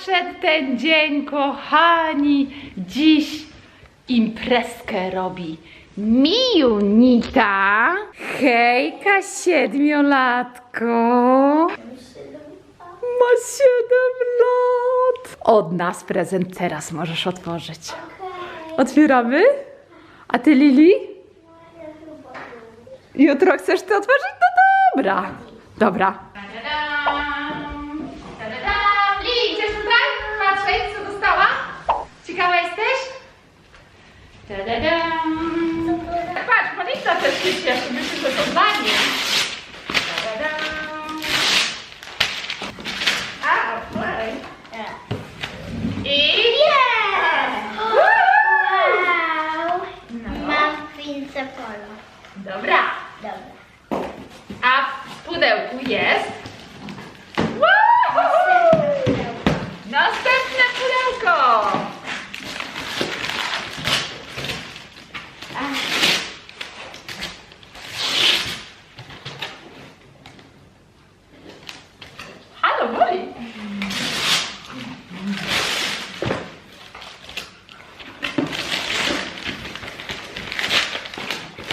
nadszedł ten dzień, kochani. Dziś imprezkę robi Miunita. Hejka, siedmiolatko. Ma siedem lat. Od nas prezent teraz możesz otworzyć. Otwieramy? A ty, Lili? Jutro chcesz ty otworzyć? No dobra. Dobra. Lili, chcesz tutaj patrzeć, co dostała? Ciekawa jesteś? Tadadam. Patrz, Monika też się cieszy, myślę, że to dla niej. Tadadam. A, okej. I jest! Wow! No. Mam pince polo. Dobra. Dobra. A w pudełku jest... Woohoo! Następne pudełko! Halo, boli!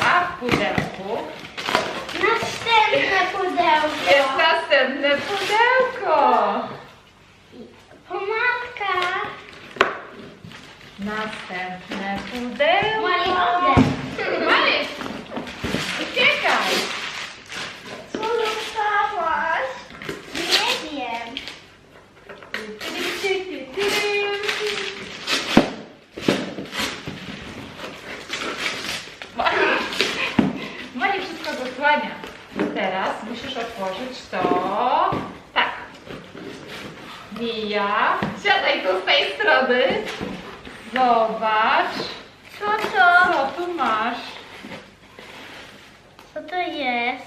A w pudełku Następne pudełko. jest następne pudełko! Pomadka. Następne pudełko. Mali, uciekaj! Co dostałaś? Nie wiem. Mali, Mali wszystko zasłania. Teraz musisz otworzyć to. Tak. Mija, siadaj tu z tej strony. Zobacz, Co to? co tu masz. Co to jest?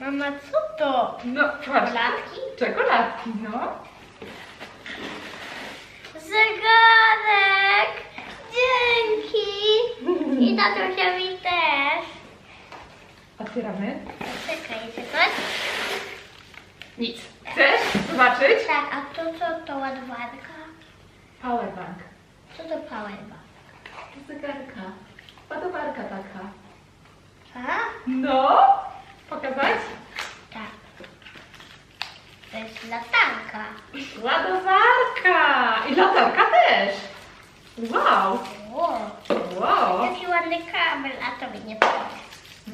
Mama, co to? No, patrz. Czekoladki? Czekoladki, no. Zegarek! Dzięki! I tatusiowi też. Otwieramy. Czekaj, czekaj. Nic. Chcesz zobaczyć? Tak, a to co to ładowarka? Powerbank. Co to powerbank? Zegarka. Ładowarka taka. A? No. Pokazać? Tak. To jest latarka. Ładowarka. I latarka też. Wow. Wow. Wow. Jaki ładny kabel, a to mi nie podoba.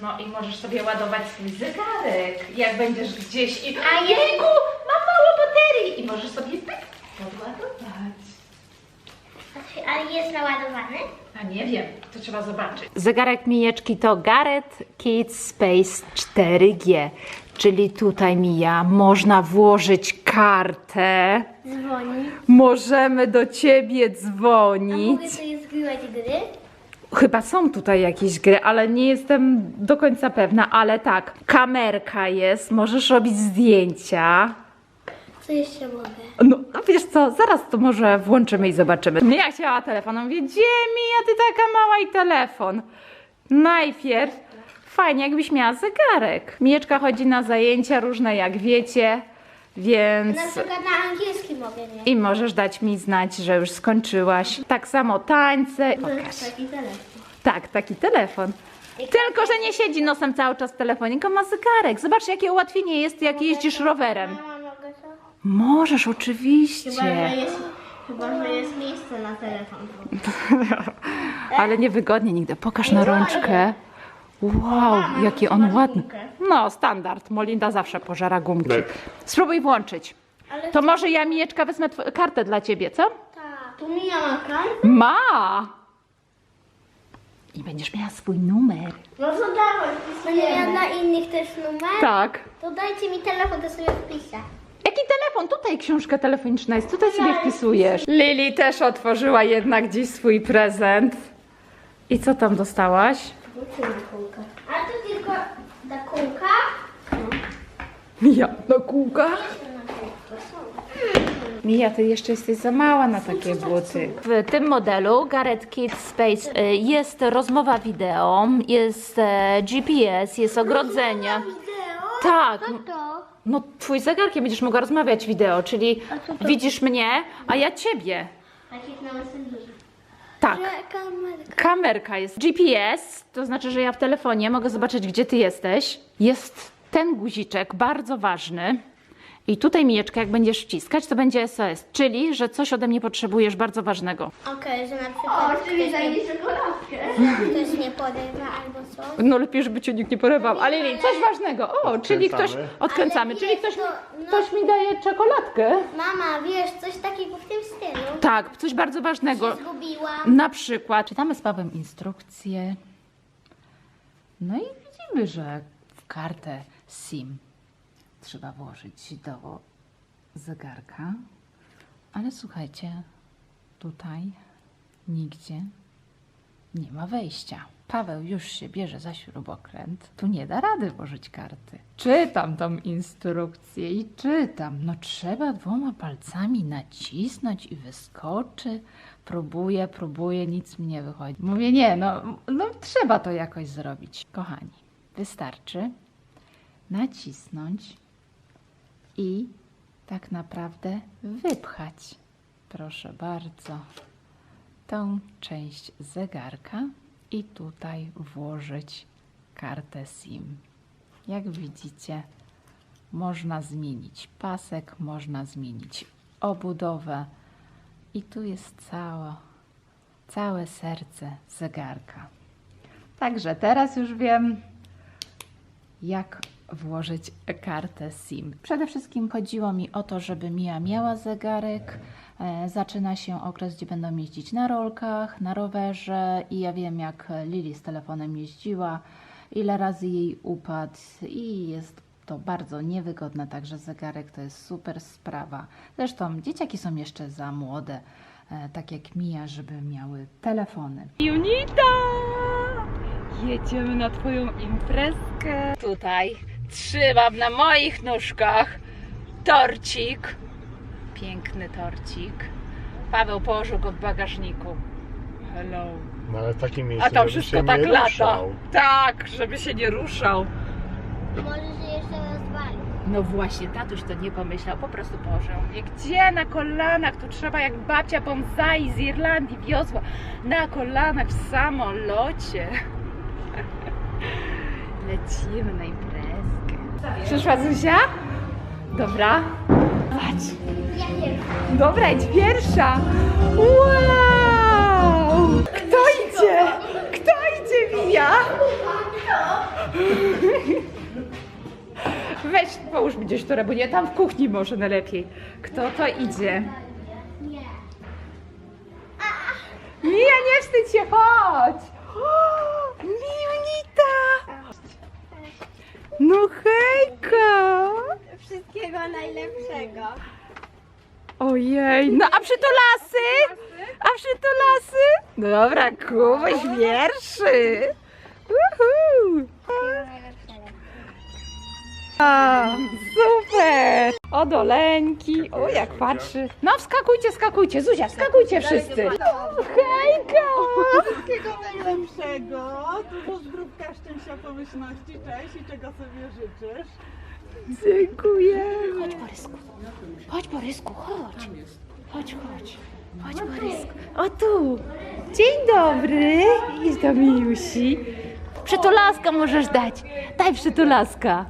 No i możesz sobie ładować swój zegarek, jak będziesz gdzieś i... A A jejku, mam mało baterii! I możesz sobie tak podładować. A czy- Ale jest naładowany? A nie wiem, to trzeba zobaczyć. Zegarek Mijeczki to Gareth Kids Space 4G, czyli tutaj Mija, można włożyć kartę, Dzwoni. możemy do Ciebie A dzwonić. mogę sobie zgrywać gry? Chyba są tutaj jakieś gry, ale nie jestem do końca pewna, ale tak, kamerka jest, możesz robić zdjęcia. Co jeszcze mogę? No, no wiesz co, zaraz to może włączymy i zobaczymy. Mia chciała telefon, on mówi, gdzie Mija, ty taka mała i telefon. Najpierw, fajnie jakbyś miała zegarek. Mijeczka chodzi na zajęcia różne, jak wiecie, więc... Na przykład na angielski mogę mieć. I możesz dać mi znać, że już skończyłaś. Tak samo tańce. Pokaż. taki telefon. Tak, taki telefon. Tylko, że nie siedzi nosem cały czas w telefonie, tylko ma zegarek. Zobacz, jakie ułatwienie jest, jak jeździsz rowerem. Możesz, oczywiście. jest, chyba, że jest miejsce na telefon. Ale niewygodnie nigdy. Pokaż na rączkę. Wow, jaki on ładny. No, standard. Molinda zawsze pożera gumki. Tak. Spróbuj włączyć. To może ja, Mijeczka, wezmę kartę dla ciebie, co? tak. Tu mi jaka? Ma! I będziesz miała swój numer. No to dawaj, wpisujemy. Ja na innych też numer? Tak. To dajcie mi telefon, to sobie wpiszę. Jaki telefon? Tutaj książka telefoniczna jest, tutaj sobie wpisujesz. Lili też otworzyła jednak dziś swój prezent. I co tam dostałaś? A to tylko ta kółka? Mija, na kółkach? Mija, ty jeszcze jesteś za mała na takie buty. W tym modelu Gareth Kids Space y, jest rozmowa wideo, jest e, GPS, jest ogrodzenie. Wideo? Tak, Co to? No twój zegarkiem będziesz mogła rozmawiać wideo, czyli A co to? widzisz mnie, a ja ciebie. Takich na Messengerze. Tak. Kamerka jest GPS, to znaczy, że ja w telefonie mogę zobaczyć, gdzie ty jesteś. Jest ten guziczek, bardzo ważny. I tutaj Mijeczka, jak będziesz wciskać, to będzie SOS, czyli, że coś ode mnie potrzebujesz bardzo ważnego. Okej, że na przykład ktoś, mnie, ktoś mnie porywa albo coś. No lepiej, żeby cię nikt nie porywał. Ale nie, coś ważnego. O, czyli ktoś... Odkręcamy. Odkręcamy, Ale czyli wiesz, ktoś, mi- to, no- ktoś mi daje czekoladkę. Mama, wiesz, coś takiego w tym stylu. Tak, coś bardzo ważnego. Się zgubiłam. Na przykład czytamy z Pawłem instrukcję. No i widzimy, że w kartę SIM trzeba włożyć do zegarka. Ale słuchajcie, tutaj nigdzie nie ma wejścia. Paweł już się bierze za śrubokręt. Tu nie da rady włożyć karty. Czytam tą instrukcję i czytam. No trzeba dwoma palcami nacisnąć i wyskoczy. Próbuję, próbuję, nic mi nie wychodzi. Mówię, nie, no, no trzeba to jakoś zrobić. Kochani, wystarczy nacisnąć i tak naprawdę wypchać. Proszę bardzo tą część zegarka i tutaj włożyć kartę SIM. Jak widzicie, można zmienić pasek, można zmienić obudowę i tu jest cała, całe serce zegarka. Także teraz już wiem, jak włożyć kartę SIM. Przede wszystkim chodziło mi o to, żeby Mia miała zegarek. E, zaczyna się okres, gdzie będą jeździć na rolkach, na rowerze i ja wiem, jak Lili z telefonem jeździła, ile razy jej upadł i jest to bardzo niewygodne, także zegarek to jest super sprawa. Zresztą dzieciaki są jeszcze za młode, e, tak jak Mia, żeby miały telefony. Junita! Jedziemy na Twoją imprezkę. Tutaj trzymam na moich nóżkach torcik. Piękny torcik. Paweł położył go w bagażniku. Hello. No ale w takim A miejscu, to żeby wszystko się tak nie lata. ruszał. Tak, żeby się nie ruszał. Może się jeszcze rozwali. No właśnie, tatuś to nie pomyślał, po prostu położył mnie. Gdzie na kolanach? Tu trzeba jak babcia bonsai z Irlandii wiozła. Na kolanach w samolocie. Lecimy na imprezkę. Przyszła Zuzia? Dobra. Patrz. Dobra, idź pierwsza. Wow! Kto idzie? Kto idzie, Mija? Weź, połóż mi gdzieś to nie tam w kuchni może najlepiej. Kto to idzie? Nie. Mija, nie wstydź się, chodź! No hejka! Wszystkiego najlepszego. Ojej, no a przytulasy? A przytulasy? Dobra, Kubuś wierszy. Uhu. A, super! O doleńki, o jak patrzy. No wskakujcie, skakujcie, Zuzia, skakujcie wszyscy. Hejka! Wszystkiego najlepszego. Dużo zdrówka, szczęścia, pomyślności. Cześć i czego sobie życzysz? Dziękuję. Chodź Borysku, chodź Borysku, chodź. Chodź, chodź. Chodź Borysku. O tu. Dzień dobry. Idź do Miusi. Przytulaska możesz dać. Daj przytulaska.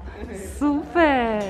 Super.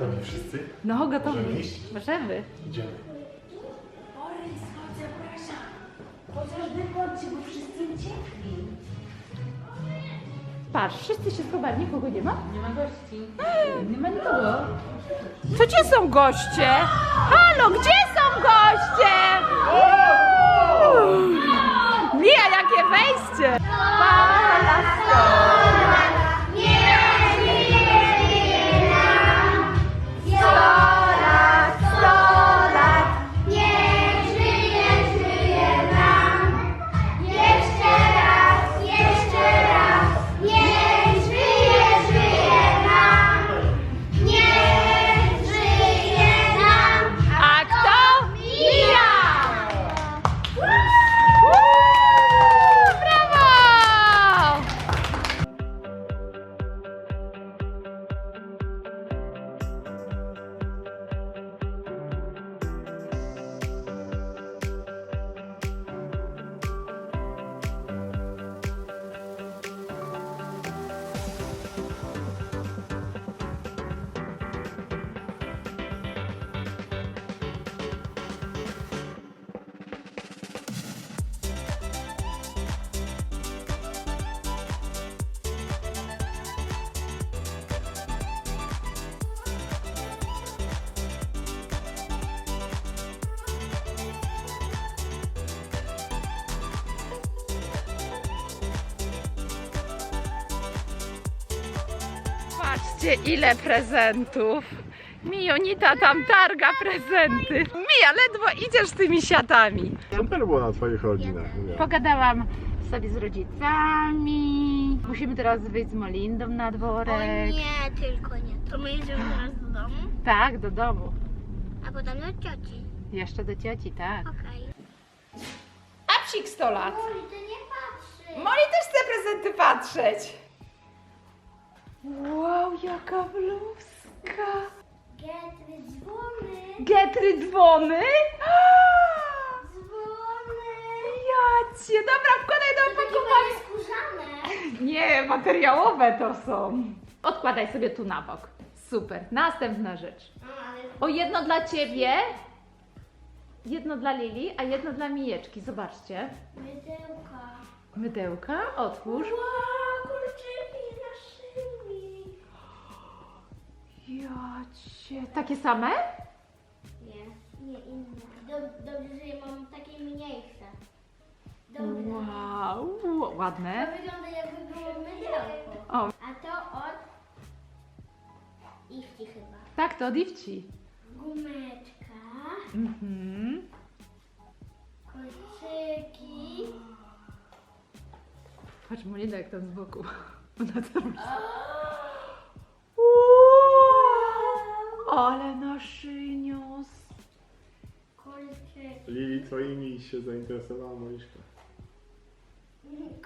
Gotowi wszyscy? No, gotowi. Możemy iść? Możemy. Idziemy. Patrz, wszyscy się schowali, nikogo nie ma? Nie ma gości. Nie ma nikogo. To gdzie są goście? Halo, gdzie są goście? Mija, jakie wejście! Niech Patrzcie, ile prezentów. Mionita tam targa prezenty. Mija, ledwo idziesz z tymi siatami. Super było na twoich rodzinach. Pogadałam sobie z rodzicami. Musimy teraz wyjść z Molindą na O dworek. nie, tylko nie. To my jedziemy teraz do domu, Tak, do domu. a potem do cioci. Jeszcze do cioci, tak. Okej. A psik 100 lat. Moli, ty nie patrzy. Moli też chce prezenty patrzeć. Wow, jaka bluzka. Getry dzwony. Getry dzwony. Dzwony. Jacie, dobra, wkładaj do opakowania. skórzane. Nie, materiałowe to są. Odkładaj sobie tu na bok. Super. Następna rzecz. No, ale O jedno dla ciebie, jedno dla Lili, a jedno dla Mijeczki. Zobaczcie. mydełka. Mydełka, otwórz. Wow, Jacie. Takie same? Nie, nie inne. Dob- Dobrze, że ja mam takie mniejsze. Dobra. Wow, To ładne. wygląda jakby było mydełko. O. A to od Ifci chyba. Tak, to od Iwci. Gumeczka, Mhm. kolczyki. Patrz, Molina jak tam z boku. Ona tam... Ale naszynios. Kolczyki. Lili twoimi się zainteresowała Moliszka.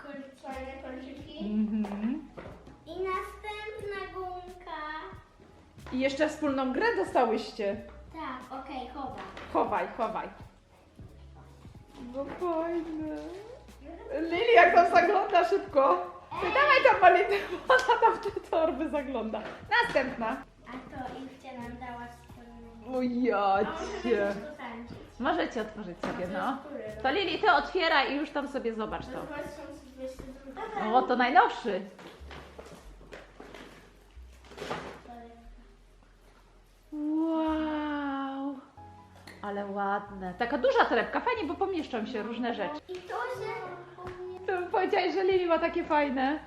Kolczane kolczyki. Mhm. I następna gumka. I jeszcze wspólną grę dostałyście. Tak, okej, chowa. Chowaj, chowaj. No fajne. Lili, jak tam zagląda szybko. Ty dawaj tam Malinę, bo ona tam w te torby zagląda. Następna. Nam dała. O jacie. Możecie otworzyć sobie, no. To Lili, ty otwieraj i już tam sobie zobacz to. O, to najnowszy. Wow. Ale ładne. Taka duża torebka, fajnie, bo pomieszczą się różne rzeczy. I to się... To bym powiedziała, że Lili ma takie fajne.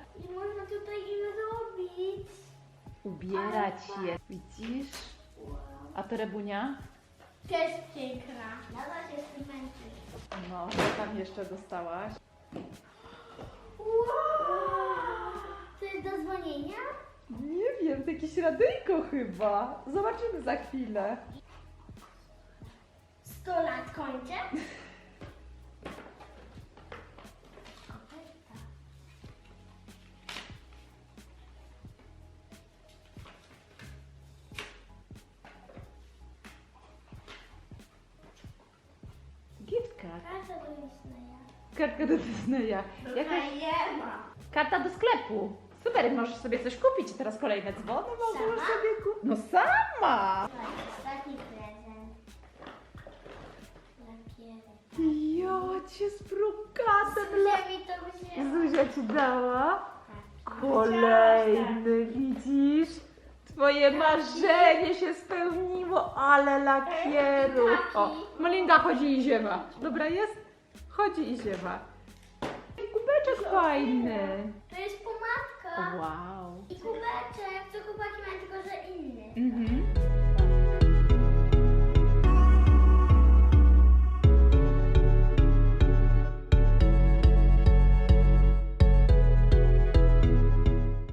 Ubierać je. Widzisz? A torebunia? Też piękna. Nadal się z. No, co tam jeszcze dostałaś? To jest do dzwonienia? Nie wiem, to jakieś radyjko chyba. Zobaczymy za chwilę. 100 lat kończę? Card. Karta do Disneya. Kartka do Disneya. Nie ma. karta do sklepu. Super, możesz sobie coś kupić. Teraz kolejne dzwony możesz Sama? sobie kupić. No sama! Tak, ostatni prezent. Ja cię z brokatem Zuzia mi to wzięła. Zuzia ci dała? Tak. Kolejny, widzisz? Twoje marzenie się spełniło, ale lakieru. O, Melinda chodzi i ziewa. Dobra jest? Chodzi i ziewa. Kubeczek fajny. To jest pomadka. Wow. I kubeczek, co chłopaki mają, tylko że inny. Mhm.